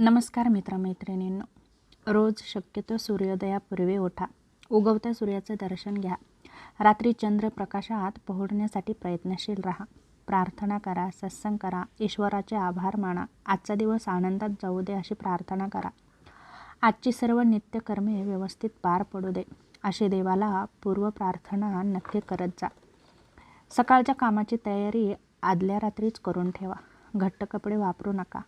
नमस्कार मित्रमैत्रिणींनो. रोज शक्यतो सूर्योदयापूर्वी उठा. उगवत्या सूर्याचं दर्शन घ्या. रात्री चंद्र प्रकाशात पोहोडण्यासाठी प्रयत्नशील राहा. प्रार्थना करा सत्संग करा ईश्वराचे आभार माना. आजचा दिवस आनंदात जाऊ दे अशी प्रार्थना करा. आजची सर्व नित्यकर्मे व्यवस्थित पार पडू दे. अशी देवाला पूर्व प्रार्थना नक्की करत जा. सकाळच्या कामाची तयारी आदल्या रात्रीच करून ठेवा. घट्ट कपडे वापरू नका.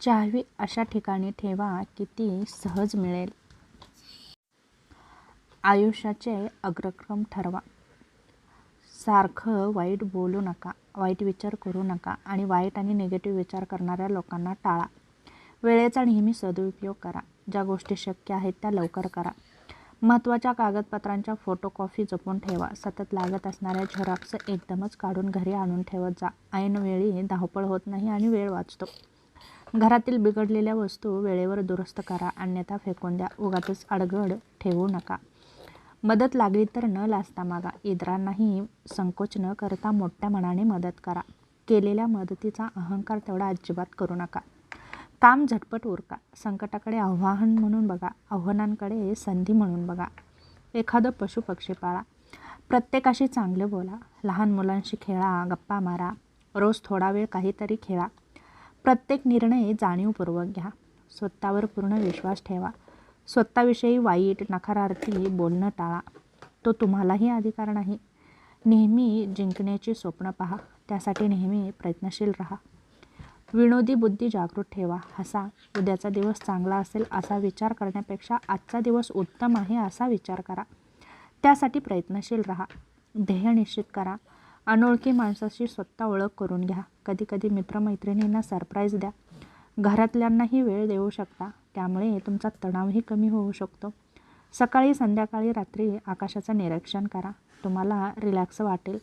चहावी अशा ठिकाणी ठेवा की ती सहज मिळेल. आयुष्याचे अग्रक्रम ठरवा. सारखं वाईट बोलू नका वाईट विचार करू नका आणि वाईट आणि निगेटिव्ह विचार करणाऱ्या लोकांना टाळा. वेळेचा नेहमी सदुपयोग करा. ज्या गोष्टी शक्य आहेत त्या लवकर करा. महत्त्वाच्या कागदपत्रांच्या फोटोकॉपी जपून ठेवा. सतत लागत असणाऱ्या झेरॉक्स एकदमच काढून घरी आणून ठेवत जा. ऐनवेळी धावपळ होत नाही आणि वेळ वाचतो. घरातील बिघडलेल्या वस्तू वेळेवर दुरुस्त करा अन्यथा फेकून द्या. उगातच अडगड ठेवू नका. मदत लागली तर न लाजता मागा. इतरांनाही संकोच न करता मोठ्या मनाने मदत करा. केलेल्या मदतीचा अहंकार तेवढा अजिबात करू नका. काम झटपट उरका. संकटाकडे आव्हान म्हणून बघा. आव्हानांकडे संधी म्हणून बघा. एखादं पशुपक्षी पाळा. प्रत्येकाशी चांगले बोला. लहान मुलांशी खेळा गप्पा मारा. रोज थोडा वेळ काहीतरी खेळा. प्रत्येक निर्णय जाणीवपूर्वक घ्या. स्वतःवर पूर्ण विश्वास ठेवा. स्वतःविषयी वाईट नकारार्थी बोलणं टाळा. तो तुम्हालाही अधिकार नाही. नेहमी जिंकण्याची स्वप्न पहा. त्यासाठी नेहमी प्रयत्नशील राहा. विनोदी बुद्धी जागृत ठेवा. हसा. उद्याचा दिवस चांगला असेल असा विचार करण्यापेक्षा आजचा दिवस उत्तम आहे असा विचार करा. त्यासाठी प्रयत्नशील राहा. ध्येय निश्चित करा. अनोळखी माणसाशी स्वतः ओळख करून घ्या. कधीकधी मित्रमैत्रिणींना सरप्राईज द्या. घरातल्यांनाही वेळ देऊ शकता. त्यामुळे तुमचा तणावही कमी होऊ शकतो. सकाळी संध्याकाळी रात्री आकाशाचं निरीक्षण करा. तुम्हाला रिलॅक्स वाटेल.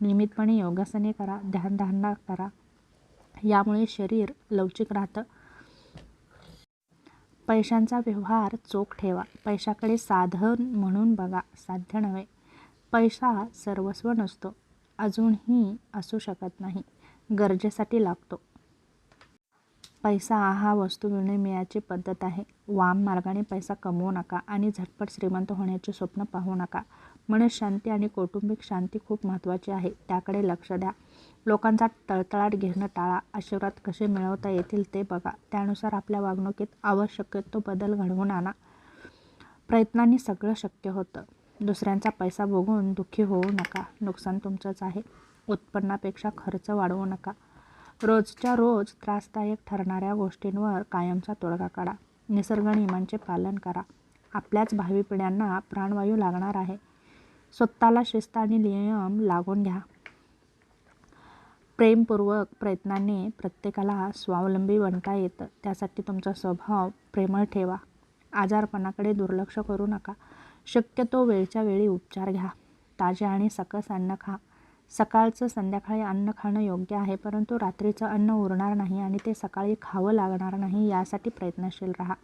नियमितपणे योगासने करा. ध्यानधारणा करा. यामुळे शरीर लवचिक राहतं. पैशांचा व्यवहार चोख ठेवा. पैशाकडे साधन म्हणून बघा. साध्य नव्हे. पैसा सर्वस्व नसतो. अजूनही असू शकत नाही. गरजेसाठी लागतो. पैसा हा वस्तू विनिमयाची पद्धत आहे. वाम मार्गाने पैसा कमवू नका आणि झटपट श्रीमंत होण्याचे स्वप्न पाहू नका. मनशांती आणि कौटुंबिक शांती खूप महत्त्वाची आहे. त्याकडे लक्ष द्या. लोकांचा तळतळाट घेणं टाळा. आशीर्वाद कसे मिळवता येतील ते बघा. त्यानुसार आपल्या वागणुकीत आवश्यक तो बदल घडवून आणा. प्रयत्नांनी सगळं शक्य होतं. दुसऱ्यांचा पैसा बघून दुःखी होऊ नका. नुकसान तुमचंच आहे. उत्पन्नापेक्षा खर्च वाढवू नका. रोजच्या रोज त्रासदायक ठरणाऱ्या गोष्टींवर कायमचा तोडगा काढा. निसर्ग नियमांचे पालन करा. आपल्याच भावी पिढ्यांना प्राणवायू लागणार आहे. स्वतःला शिस्त आणि नियम लागून घ्या. प्रेमपूर्वक प्रयत्नांनी प्रत्येकाला स्वावलंबी बनता येतं. त्यासाठी तुमचा स्वभाव प्रेमळ ठेवा. आजारपणाकडे दुर्लक्ष करू नका. शक्यतो वेळच्या वेळी उपचार घ्या. ताजे आणि सकस अन्न खा. सकाळचं संध्याकाळी अन्न खाणं योग्य आहे परंतु रात्रीचं अन्न उरणार नाही आणि ते सकाळी खावं लागणार नाही यासाठी प्रयत्नशील राहा.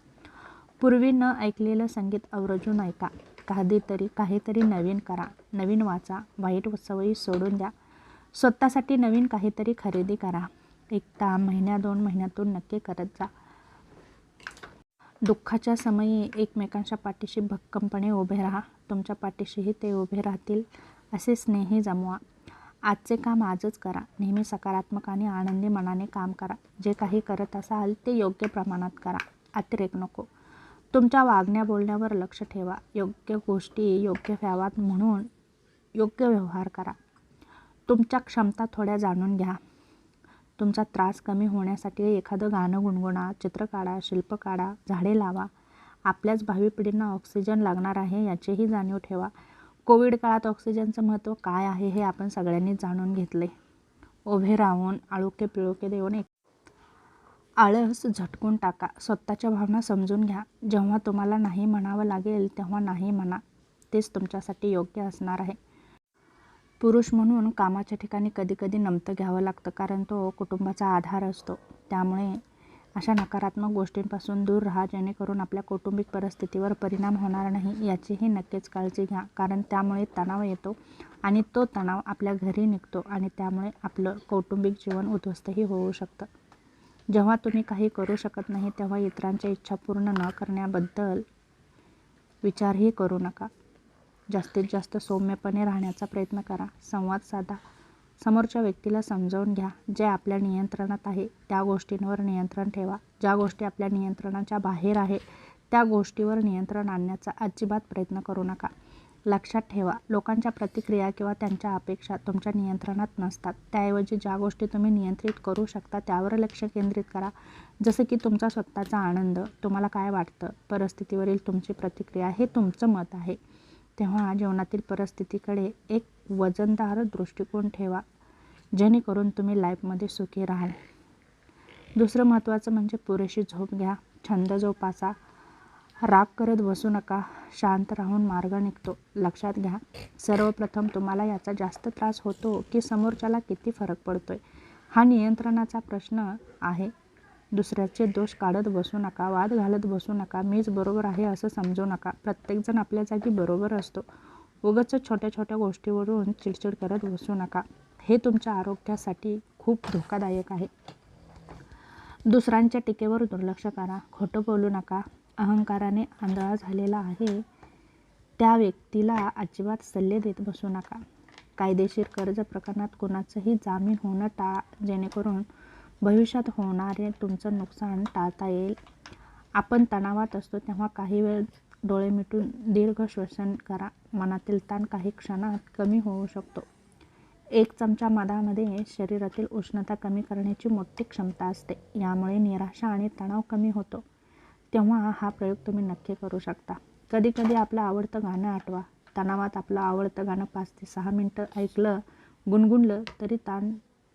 पूर्वी न ऐकलेलं संगीत अवरजून ऐका काहीतरी काहीतरी नवीन करा. नवीन वाचा. वाईट सवयी सोडून द्या. स्वतःसाठी नवीन काहीतरी खरेदी करा. एकदा महिन्या दोन महिन्यातून नक्की करत जा. दुःखाच्या समयी एकमेकांच्या पाठीशी भक्कमपणे उभे राहा. तुमच्या पाठीशीही ते उभे राहतील. असे स्नेही जमवा. आजचे काम आजच करा. नेहमी सकारात्मक आणि आनंदी मनाने काम करा. जे काही करत असाल ते योग्य प्रमाणात करा. अतिरेक नको. तुमच्या वागण्या बोलण्यावर लक्ष ठेवा. योग्य गोष्टी योग्य व्हाव्यात म्हणून योग्य व्यवहार करा. तुमच्या क्षमता थोड्या जाणून घ्या. तुमचा त्रास कमी होण्यासाठी एखादं गाणं गुणगुणा चित्र काढा शिल्प काढा झाडे लावा. आपल्याच भावी पिढींना ऑक्सिजन लागणार आहे याचीही जाणीव ठेवा. कोविड काळात ऑक्सिजनचं महत्त्व काय आहे हे आपण सगळ्यांनी जाणून घेतले. उभे राहून आळुके पिळुके देऊन एक आळस झटकून टाका. स्वतःच्या भावना समजून घ्या. जेव्हा तुम्हाला नाही म्हणावं लागेल तेव्हा नाही म्हणा. तेच तुमच्यासाठी योग्य असणार आहे. पुरुष म्हणून कामाच्या ठिकाणी कधीकधी नमतं घ्यावं लागतं कारण तो कुटुंबाचा आधार असतो. त्यामुळे अशा नकारात्मक गोष्टींपासून दूर राहा जेणेकरून आपल्या कौटुंबिक परिस्थितीवर परिणाम होणार नाही याचीही नक्कीच काळजी घ्या. कारण त्यामुळे तणाव येतो आणि तो तणाव आपल्या घरी निघतो आणि त्यामुळे आपलं कौटुंबिक जीवन उद्ध्वस्तही होऊ शकतं. जेव्हा तुम्ही काही करू शकत नाही तेव्हा इतरांच्या इच्छा पूर्ण न करण्याबद्दल विचारही करू नका. जास्तीत जास्त सौम्यपणे राहण्याचा प्रयत्न करा. संवाद साधा. समोरच्या व्यक्तीला समजावून घ्या. जे आपल्या नियंत्रणात आहे त्या गोष्टींवर नियंत्रण ठेवा. ज्या गोष्टी आपल्या नियंत्रणाच्या बाहेर आहे त्या गोष्टीवर नियंत्रण आणण्याचा अजिबात प्रयत्न करू नका. लक्षात ठेवा लोकांच्या प्रतिक्रिया किंवा त्यांच्या अपेक्षा तुमच्या नियंत्रणात नसतात. त्याऐवजी ज्या गोष्टी तुम्ही नियंत्रित करू शकता त्यावर लक्ष केंद्रित करा. जसं की तुमचा स्वतःचा आनंद तुम्हाला काय वाटतं? परिस्थितीवरील तुमची प्रतिक्रिया हे तुमचं मत आहे. तेव्हा जीवनातील परिस्थितीकडे एक वजनदार दृष्टिकोन ठेवा जेणेकरून तुम्ही लाईफमध्ये सुखी राहाल. दुसरं महत्त्वाचं म्हणजे पुरेशी झोप घ्या छंद जोपासा राग करत बसू नका शांत राहून मार्ग निघतो. लक्षात घ्या सर्वप्रथम तुम्हाला याचा जास्त त्रास होतो की समोरच्याला किती फरक पडतोय हा नियंत्रणाचा प्रश्न आहे. दुसऱ्याचे दोष काढत बसू नका वाद घालत बसू नका मीच बरोबर आहे असं समजू नका. प्रत्येकजण आपल्या जागी बरोबर असतो. उगच छोट्या छोट्या गोष्टीवरून चिडचिड करत बसू नका. हे तुमच्या आरोग्यासाठी खूप धोकादायक आहे. दुसऱ्यांच्या टीकेवर दुर्लक्ष करा खोटं बोलू नका. अहंकाराने आंधळा झालेला आहे. त्या व्यक्तीला अजिबात सल्ले देत बसू नका. कायदेशीर कर्ज प्रकरणात कोणाचंही जामीन होणं टाळा जेणेकरून भविष्यात होणारे तुमचं नुकसान टाळता येईल. आपण तणावात असतो तेव्हा काही वेळ डोळे मिटून दीर्घ श्वसन करा. मनातील ताण काही क्षणात कमी होऊ शकतो. एक चमचा मधामध्ये शरीरातील उष्णता कमी करण्याची मोठी क्षमता असते. यामुळे निराशा आणि तणाव कमी होतो. तेव्हा हा प्रयोग तुम्ही नक्की करू शकता. कधीकधी आपलं आवडतं गाणं आठवा. तणावात आपलं आवडतं गाणं पाच ते सहा मिनटं ऐकलं गुणगुणलं तरी ताण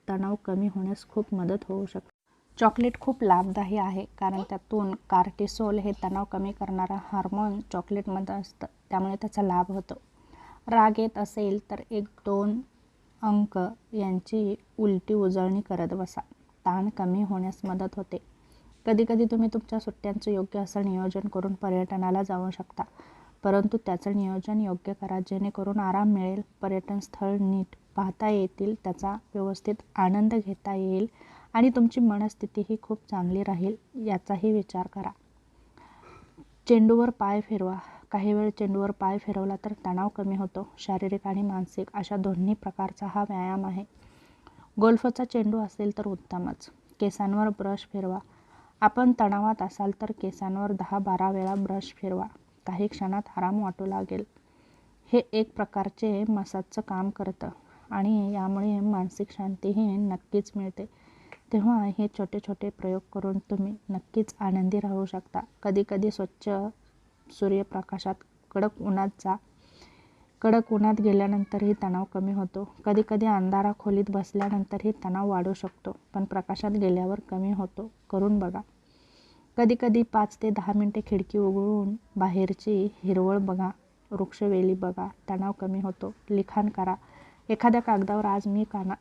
तणाव कमी होण्यास खूप मदत होऊ शकते. चॉकलेट खूप लाभदायी आहे कारण त्यातून कार्टिसोल हे तणाव कमी करणारा हार्मोन चॉकलेटमध्ये असतं त्यामुळे त्याचा लाभ होतो. राग येत असेल तर एक दोन अंक यांची उलटी उजळणी करत बसा. ताण कमी होण्यास मदत होते. कधीकधी तुम्ही तुमच्या सुट्ट्यांचं योग्य असं नियोजन करून पर्यटनाला जाऊ शकता. परंतु त्याचं नियोजन योग्य करा जेणेकरून आराम मिळेल पर्यटन स्थळ नीट पाहता येतील त्याचा व्यवस्थित आनंद घेता येईल आणि तुमची मनस्थितीही खूप चांगली राहील याचाही विचार करा. चेंडूवर पाय फिरवा. काही वेळ चेंडूवर पाय फिरवला तर तणाव कमी होतो. शारीरिक आणि मानसिक अशा दोन्ही प्रकारचा हा व्यायाम आहे. गोल्फचा चेंडू असेल तर उत्तमच. केसांवर ब्रश फिरवा. आपण तणावात असाल तर केसांवर दहा बारा वेळा ब्रश फिरवा. काही क्षणात आराम वाटू लागेल. हे एक प्रकारचे मसाजचं काम करतं आणि यामुळे मानसिक शांतीही नक्कीच मिळते. तेव्हा हे छोटे छोटे प्रयोग करून तुम्ही नक्कीच आनंदी राहू शकता. कधीकधी स्वच्छ सूर्यप्रकाशात कडक उन्हात जा. कडक उन्हात गेल्यानंतरही तणाव कमी होतो. कधीकधी अंधारा खोलीत बसल्यानंतरही तणाव वाढू शकतो पण प्रकाशात गेल्यावर कमी होतो. करून बघा. कधीकधी पाच ते दहा मिनटे खिडकी उघडून बाहेरची हिरवळ बघा वृक्षवेली बघा तणाव कमी होतो लिखाण करा. एखाद्या कागदावर आज मी काना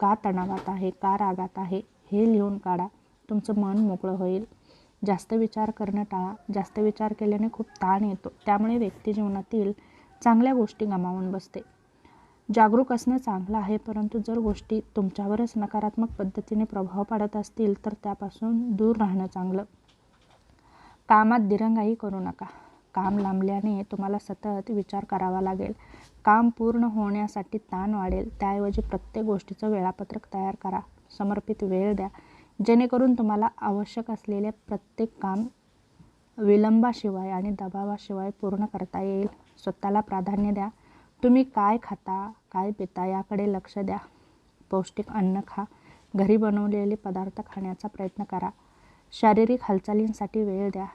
का तणावात आहे का रागात आहे हे लिहून काढा. तुमचं मन मोकळं होईल. जास्त विचार करणं टाळा. जास्त विचार केल्याने खूप ताण येतो. त्यामुळे व्यक्ती जीवनातील चांगल्या गोष्टी गमावून बसते. जागरूक असणं चांगलं आहे परंतु जर गोष्टी तुमच्यावरच नकारात्मक पद्धतीने प्रभाव पाडत असतील तर त्यापासून दूर राहणं चांगलं. कामात दिरंगाई करू नका. काम लांबल्याने तुम्हाला सतत विचार करावा लागेल. काम पूर्ण होण्यासाठी ताण वाढेल. त्याऐवजी प्रत्येक गोष्टीचं वेळापत्रक तयार करा. समर्पित वेळ द्या. जेणेकरून तुम्हाला आवश्यक असलेले प्रत्येक काम विलंबाशिवाय आणि दबावाशिवाय पूर्ण करता येईल. स्वतःला प्राधान्य द्या. तुम्ही काय खाता काय पिता याकडे लक्ष द्या. पौष्टिक अन्न खा. घरी बनवलेले पदार्थ खाण्याचा प्रयत्न करा. शारीरिक हालचालींसाठी वेळ द्या.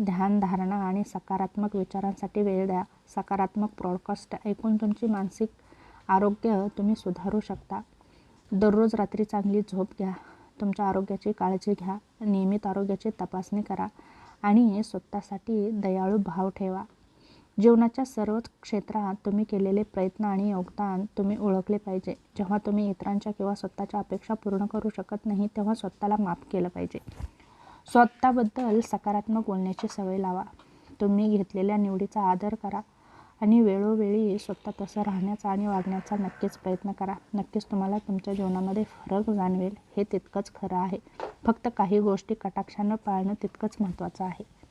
ध्यानधारणा आणि सकारात्मक विचारांसाठी वेळ द्या. सकारात्मक प्रॉडकास्ट ऐकून तुमची मानसिक आरोग्य तुम्ही सुधारू शकता. दररोज रात्री चांगली झोप घ्या. तुमच्या आरोग्याची काळजी घ्या. नियमित आरोग्याची तपासणी करा आणि स्वतःसाठी दयाळू भाव ठेवा. जीवनाच्या सर्वच क्षेत्रात तुम्ही केलेले प्रयत्न आणि योगदान तुम्ही ओळखले पाहिजे. जेव्हा तुम्ही इतरांच्या किंवा स्वतःच्या अपेक्षा पूर्ण करू शकत नाही तेव्हा स्वतःला माफ केलं पाहिजे. स्वतःबद्दल सकारात्मक बोलण्याची सवय लावा. तुम्ही घेतलेल्या निवडीचा आदर करा आणि वेळोवेळी स्वतः तसं राहण्याचा आणि वागण्याचा नक्कीच प्रयत्न करा. नक्कीच तुम्हाला तुमच्या जीवनामध्ये फरक जाणवेल. हे तितकंच खरं आहे. फक्त काही गोष्टी कटाक्षानं पाळणं तितकंच महत्त्वाचं आहे.